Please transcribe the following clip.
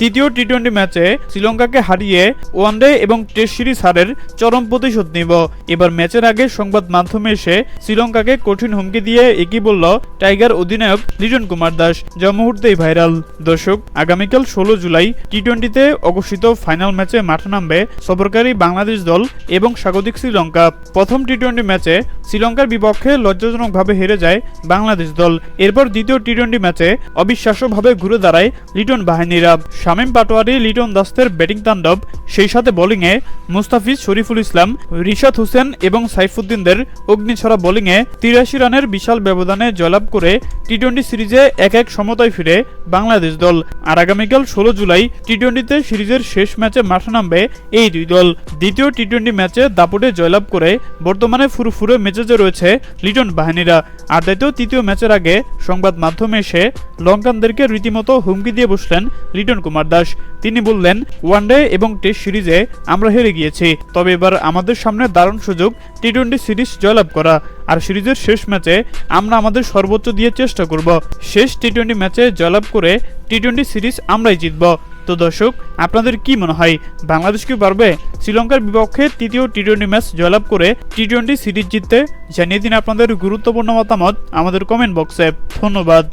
তৃতীয় T twenty ম্যাচে শ্রীলঙ্কাকে হারিয়ে ওয়ানডে এবং টেস্ট সিরিজ হারের চরম প্রতিশোধ নিব। এবার ম্যাচের আগে সংবাদ মাধ্যমে এসে শ্রীলঙ্কাকে কঠিন হুমকি দিয়ে একই বলল টাইগার অধিনায়ক লিটন কুমার দাস, যা মুহূর্তেই ভাইরাল। দর্শক, আগামীকাল ষোলো জুলাই টি টোয়েন্টিতে অঘোষিত ফাইনাল ম্যাচে মাঠে নামবে সফরকারী বাংলাদেশ দল এবং স্বাগতিক শ্রীলঙ্কা। প্রথম টি টোয়েন্টি ম্যাচে শ্রীলঙ্কার বিপক্ষে লজ্জাজনকভাবে হেরে যায় বাংলাদেশ দল। এরপর দ্বিতীয় টি টোয়েন্টি ম্যাচে অবিশ্বাস্যভাবে ঘুরে দাঁড়ায় লিটন বাহিনীরা। শামীম পাটোয়ারি, লিটন দাস্তের ব্যাটিং তাণ্ডব, সেই সাথে বোলিংয়ে মুস্তাফিজ শরীফুল ইসলাম, রিশাদ হোসেন এবং সাইফুদ্দিনদের অগ্নিছড়া বোলিংয়ে তিরাশি রানের বিশাল ব্যবধানে জয়লাভ করে টি টোয়েন্টি সিরিজে এক এক সমতায় ফিরে বাংলাদেশ দল। আর আগামীকাল ষোলো জুলাই টি টোয়েন্টিতে সিরিজের শেষ ম্যাচে মাঠে নামবে এই দুই দল। দ্বিতীয় টি টোয়েন্টি ম্যাচে দাপটে জয়লাভ করে বর্তমানে ফুরফুরে মেজাজে রয়েছে লিটন বাহিনীরা। আর দ্বিতীয়, তৃতীয় ম্যাচের আগে সংবাদ মাধ্যমে এসে লঙ্কানদেরকে রীতিমতো হুমকি দিয়ে বসলেন লিটন কুমার দাস। তিনি বললেন ওয়ানডে এবং টেস্ট সিরিজে আমরা হেরে গিয়েছি, তবে এবার আমাদের সামনে দারুণ সুযোগ টি টোয়েন্টি সিরিজ জয়লাভ করা। আর সিরিজের শেষ ম্যাচে আমরা আমাদের সর্বোচ্চ দিয়ে চেষ্টা করব। শেষ টি টোয়েন্টি ম্যাচে জয়লাভ করে টি টোয়েন্টি সিরিজ আমরাই জিতব। তো দর্শক, আপনাদের কি মনে হয়? বাংলাদেশ কি পারবে? শ্রীলঙ্কার বিপক্ষে তৃতীয় টি টোয়েন্টি ম্যাচ জয়লাভ করে টি টোয়েন্টি সিরিজ জিততে? জানিয়ে দিন আপনাদের গুরুত্বপূর্ণ মতামত আমাদের কমেন্ট বক্সে ধন্যবাদ।